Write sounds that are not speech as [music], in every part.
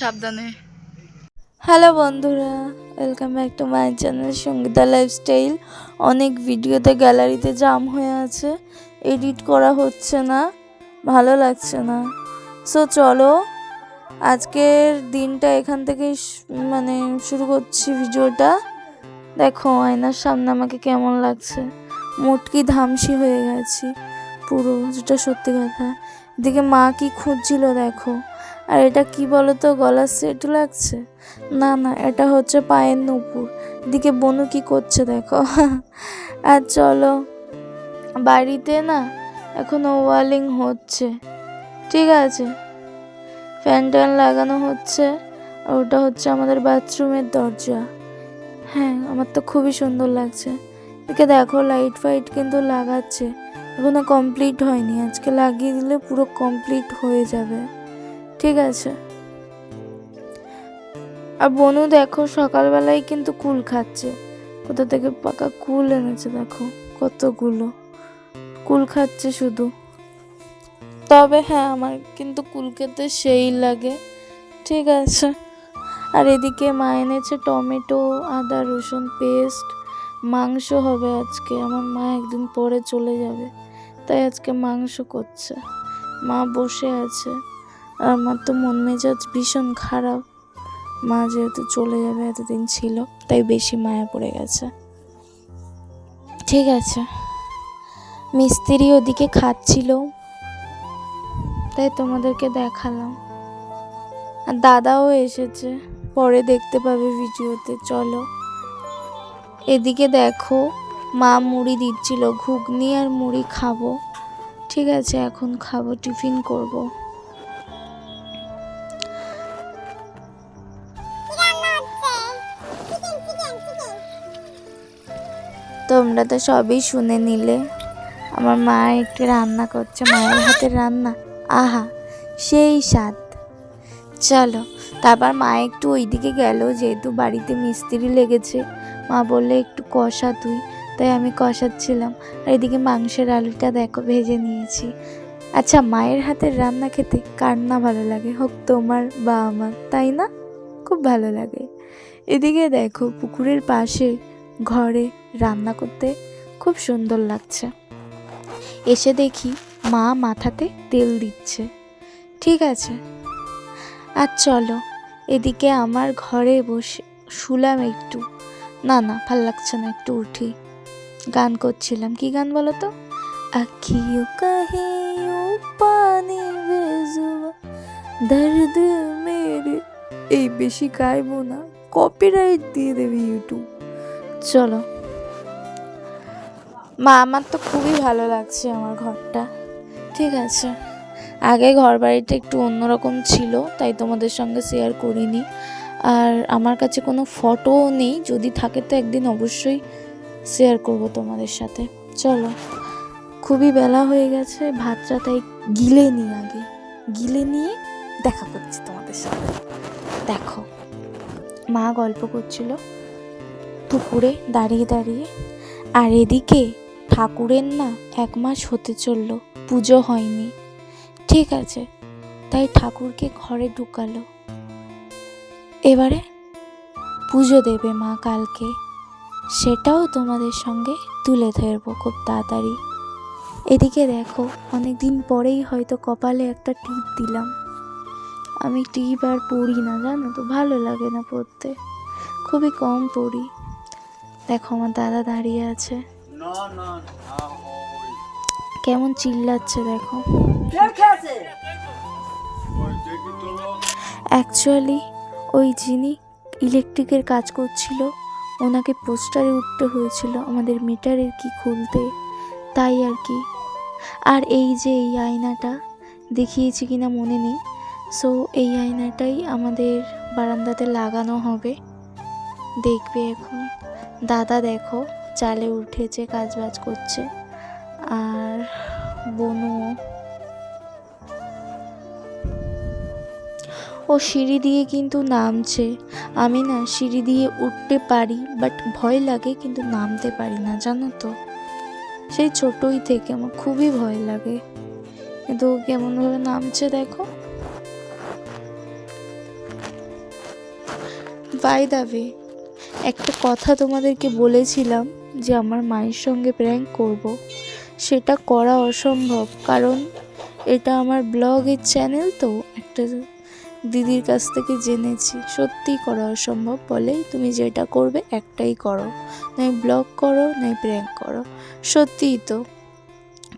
সাবধানে হ্যালো বন্ধুরা welcome back to my channel Sangeeta lifestyle অনেক ভিডিওতে গ্যালারিতে জাম হয়ে আছে এডিট করা হচ্ছে না, ভালো লাগছে না। সো চলো, আজকের দিনটা এখান থেকে মানে শুরু করছি ভিডিওটা দেখো, আয়নার সামনে আমাকে কেমন লাগছে। মুটকি ধামসি হয়ে গেছি পুরো, যেটা সত্যি কথা। এদিকে মা কি খুঁজছিল দেখো। আর এটা কি বলো তো গলার সেট লাগছে? না না, এটা হচ্ছে পায়ের নুপুর। দিকে বনু কি করছে দেখো। [laughs] আর চলো, বাড়িতে না এখনও ওয়ালিং হচ্ছে। ঠিক আছে। ফ্যান ট্যান লাগানো হচ্ছে, আর ওটা হচ্ছে আমাদের বাথরুমের দরজা। হ্যাঁ আমার তো খুবই সুন্দর লাগছে। এদিকে দেখো লাইট ফাইট কিন্তু লাগাচ্ছে। এখনও কমপ্লিট হয়নি। আজকে লাগিয়ে দিলে পুরো কমপ্লিট হয়ে যাবে। ঠিক আছে। আর বনু দেখো, সকালবেলায় কিন্তু কুল খাচ্ছে। কোথা থেকে পাকা কুল এনেছে দেখো, কতগুলো। কুল খাচ্ছে শুধু। তবে হ্যাঁ আমার কিন্তু কুল খেতে সেই লাগে। ঠিক আছে। আর এদিকে মা এনেছে টমেটো, আদা, রসুন পেস্ট মাংস হবে আজকে। আমার মা একদিন পরে চলে যাবে, তাই আজকে মাংস করছে। মা বসে আছে। আর আমার তো মন মেজাজ ভীষণ খারাপ। মা যেহেতু চলে যাবে, এতদিন ছিল, তাই বেশি মায়া পড়ে গেছে। ঠিক আছে। মিস্ত্রি ওদিকে খাচ্ছিল। তাই তোমাদেরকে দেখালাম। আর দাদাও এসেছে। পরে দেখতে পাবে ভিডিওতে। চলো। এদিকে দেখো, মা মুড়ি দিচ্ছিল, ঘুগনি আর মুড়ি খাব। ঠিক আছে, এখন খাব, টিফিন করব। তোমরা তো সবই শুনে নিলে। আমার মা একটু রান্না করছে, মায়ের হাতের রান্না। আহা, সেই স্বাদ। চলো, তারপর মা একটু ওইদিকে গেল, যেহেতু বাড়িতে মিস্ত্রি লেগেছে। মা বললে, একটু কষা তুই। তাই আমি কষাচ্ছিলাম। আর এদিকে মাংসের আলুটা দেখো, ভেজে নিয়েছি। আচ্ছা মায়ের হাতের রান্না খেতে কার না ভালো লাগে? হোক তোমার বা আমার, তাই না? খুব ভালো লাগে। এদিকে দেখো, পুকুরের পাশে ঘরে রান্না করতে খুব সুন্দর লাগছে। এসে দেখি মা মাথাতে তেল দিচ্ছে। ঠিক আছে। আর চলো, এদিকে আমার ঘরে বসে শুলাম একটু। না না, ভালো লাগছে না, একটু উঠি। গান করছিলাম। কি গান বলো তো? আখিও কাহে পানি বেজুয়া দর্দ মেরে। এই বেশি গাইবো না কপিরাইট দিয়ে দেবে ইউটিউব চলো। মা, আমার তো খুবই ভালো লাগছে আমার ঘরটা। ঠিক আছে। আগে ঘর বাড়িটা একটু অন্যরকম ছিল, তাই তোমাদের সঙ্গে শেয়ার করিনি। আর আমার কাছে কোনো ফটোও নেই। যদি থাকে তো একদিন অবশ্যই শেয়ার করব তোমাদের সাথে। চলো, খুবই বেলা হয়ে গেছে ভাতটা তাই গিলে নিই আগে। গিলে নিয়ে দেখা করছি তোমাদের সাথে। দেখো, মা গল্প করছিল পুকুরে দাঁড়িয়ে দাঁড়িয়ে। আর এদিকে ঠাকুরের না এক মাস হতে চলল, পুজো হয়নি। ঠিক আছে, তাই ঠাকুরকে ঘরে ঢুকালো। এবারে পুজো দেবে মা কালকে। সেটাও তোমাদের সঙ্গে তুলে ধরবো খুব তাড়াতাড়ি। এদিকে দেখো অনেক দিন পরেই হয়তো কপালে একটা টিপ দিলাম। আমি টিপ আর পড়ি না জানো তো ভালো লাগে না পড়তে। খুবই কম পড়ি। দেখো আমার দাদা দাঁড়িয়ে আছে। কেমন চিল্লাচ্ছে দেখো। অ্যাকচুয়ালি ওই যিনি ইলেকট্রিকের কাজ করছিল, ওনাকে পোস্টারে উঠতে হয়েছিল আমাদের মিটারের কি খুলতে, তাই আর কি। আর এই যে এই আয়নাটা দেখিয়েছি কিনা মনে নেই। সো এই আয়নাটাই আমাদের বারান্দাতে লাগানো হবে। দেখবে এখন। দাদা দেখো, চালে উঠেছে কাজ বাজ করছে। আর বনুও ও সিঁড়ি দিয়ে কিন্তু নামছে। আমি না সিঁড়ি দিয়ে উঠতে পারি বাট ভয় লাগে কিন্তু নামতে পারি না, জানো তো। সেই ছোটই থেকে আমার খুবই ভয় লাগে। কিন্তু কেমনভাবে নামছে দেখো। বাই দাবে একটা কথা তোমাদেরকে বলেছিলাম যে আমার মায়ের সঙ্গে প্র্যাঙ্ক করব। সেটা করা অসম্ভব, কারণ এটা আমার ব্লগের চ্যানেল তো, একটা দিদির কাছ থেকে জেনেছি। সত্যিই করা অসম্ভব বলে তুমি যেটা করবে একটাই করো। নয় ব্লগ করো নয় প্র্যাঙ্ক করো। সত্যিই তো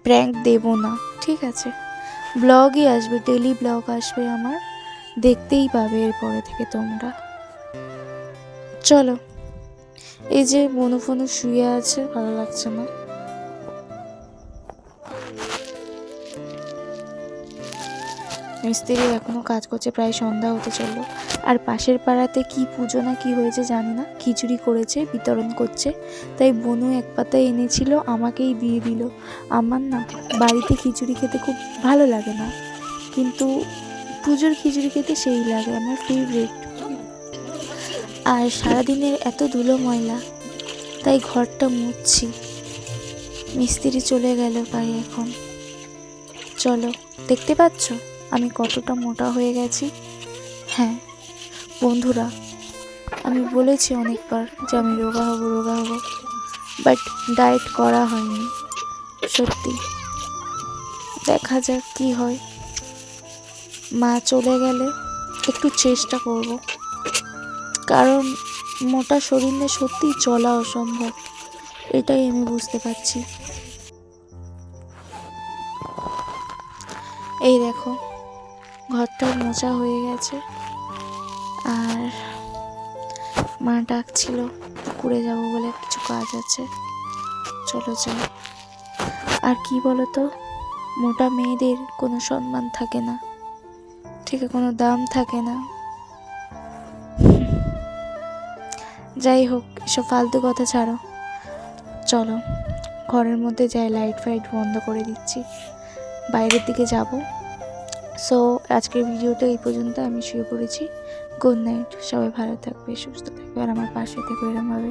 প্র্যাঙ্ক দেবো না, ঠিক আছে? ব্লগই আসবে ডেলি ব্লগ আসবে আমার। দেখতেই পাবে এরপরে থেকে তোমরা। চলো, এই যে মনু ফনু শুয়ে আছে, ভালো লাগছে না। মিস্ত্রি এখনও কাজ করছে, প্রায় সন্ধ্যা হতে চলল। আর পাশের পাড়াতে কি পুজো না কি হয়েছে জানি না। খিচুড়ি করেছে, বিতরণ করছে। তাই বনু এক পাতা এনেছিল, আমাকেই দিয়ে দিল। আমার না বাড়িতে খিচুড়ি খেতে খুব ভালো লাগে না। কিন্তু পুজোর খিচুড়ি খেতে সেই লাগে, আমার ফেভারিট আর সারাদিনের এত ধুলো ময়লা, তাই ঘরটা মুছছি। মিস্ত্রি চলে গেল বাড়ি এখন। চলো, দেখতে পাচ্ছ? আমি কতটা মোটা হয়ে গেছি? হ্যাঁ বন্ধুরা, আমি বলেছি অনেকবার যে আমি রোগা হব রোগা হব বাট ডায়েট করা হয়নি, সত্যি। দেখা যাক কি হয়। মা চলে গেলে একটু চেষ্টা করব, কারণ মোটা শরীর সত্যিই চলা অসম্ভব, এটাই আমি বুঝতে পারছি। এই দেখো ঘরটা মোচা হয়ে গেছে। আর মা ডাকছিল, পুকুরে যাব বলে কিছু কাজ আছে। চলো যাই। আর কি বলো তো মোটা মেয়েদের কোনো সম্মান থাকে না, ঠিক কোনো দাম থাকে না। যাই হোক, এসব ফালতু কথা ছাড়ো। চলো, ঘরের মধ্যে যাই, লাইট ফাইট বন্ধ করে দিচ্ছি। বাইরের দিকে যাব। সো আজকের ভিডিওটা এই পর্যন্ত আমি শুয়ে পড়েছি গুড নাইট সবাই ভালো থাকবে, সুস্থ থাকবে, আর আমার পাশে থাকবে এরমভাবে।